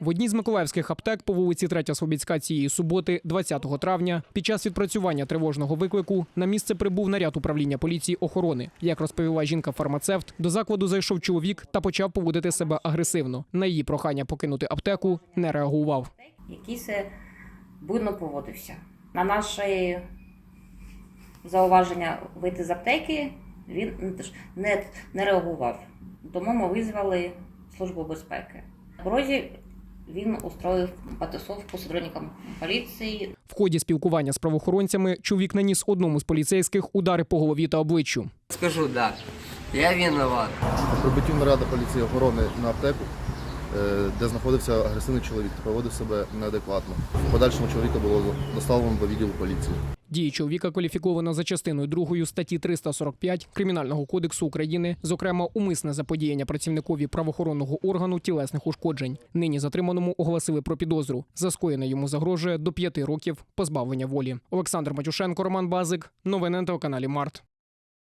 В одній з миколаївських аптек по вулиці 3 Слобідська цієї суботи, 20 травня, під час відпрацювання тривожного виклику на місце прибув наряд управління поліції охорони. Як розповіла жінка-фармацевт, до закладу зайшов чоловік та почав поводити себе агресивно. На її прохання покинути аптеку не реагував. який се буйно поводився. На наше зауваження вийти з аптеки він не, не реагував. Тому ми визвали Службу безпеки. Порозі він устроїв потасовку з сотрудником поліції. В ході спілкування з правоохоронцями чоловік наніс одному з поліцейських удари по голові та обличчю. Скажу, да. Я виноват. Прибуттю наряду поліції охорони на аптеку, е, де знаходився агресивний чоловік та поводив себе неадекватно. В подальшому чоловіка було доставлено до відділу поліції. Дії чоловіка кваліфіковано за частиною 2 статті 345 Кримінального кодексу України, зокрема умисне заподіяння працівникові правоохоронного органу тілесних ушкоджень. Нині затриманому оголосили про підозру. За скоєне йому загрожує до 5 років позбавлення волі. Олександр Матюшенко, Роман Базик. Новини на телеканалі Март.